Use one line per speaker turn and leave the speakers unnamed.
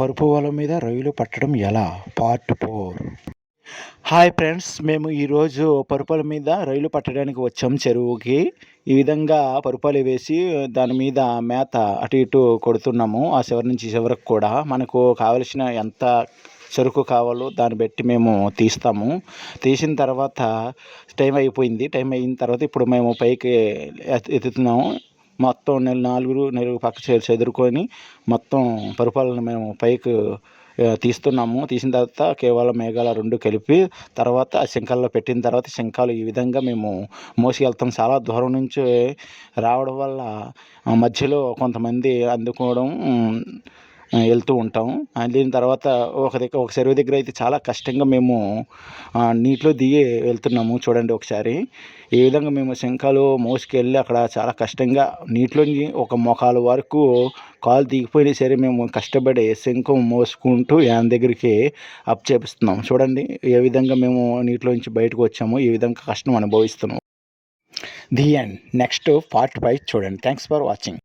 పరుపు వల మీద రొయ్యలు పట్టడం ఎలా? Part four. హాయ్ ఫ్రెండ్స్ మేము ఈరోజు పరుపుల మీద రొయ్యలు పట్టడానికి వచ్చాం చెరువుకి. ఈ విధంగా పరుపాలు వేసి దాని మీద మేత అటు ఇటు కొడుతున్నాము ఆ చివరి నుంచి చివరికి కూడా. మనకు కావలసిన ఎంత చెరుకు కావాలో దాన్ని బట్టి మేము తీస్తాము. తీసిన తర్వాత టైం అయిపోయింది. టైం అయిన తర్వాత ఇప్పుడు మేము పైకి ఎత్- ఎత్తుతున్నాము. మొత్తం నెల నాలుగు నెలలు పక్క చెదురుకొని మొత్తం పరిపాలన మేము పైకి తీస్తున్నాము. తీసిన తర్వాత కేవలం మేఘాల రెండు కలిపి తర్వాత ఆ శంఖాల్లో పెట్టిన తర్వాత శంఖాలు ఈ విధంగా మేము మోసుకెళ్తాం చాలా దూరం నుంచి రావడం వల్ల మధ్యలో కొంతమంది అందుకోవడం వెళ్తూ ఉంటాం. వెళ్ళిన తర్వాత ఒక దగ్గర ఒక చెరువు దగ్గర అయితే చాలా కష్టంగా మేము నీటిలో దిగి వెళ్తున్నాము చూడండి ఒకసారి. ఈ విధంగా మేము శంఖాలు మోసుకెళ్ళి అక్కడ చాలా కష్టంగా నీటిలోని ఒక మోకాలు వరకు కాలు దిగిపోయినా సరే మేము కష్టపడి శంఖం మోసుకుంటూ యాన్ దగ్గరికి అప్ చేపిస్తున్నాం. చూడండి ఏ విధంగా మేము నీటిలోంచి బయటకు వచ్చాము ఈ విధంగా కష్టం అనుభవిస్తున్నాం. The end. Next part five చూడండి. Thanks for watching.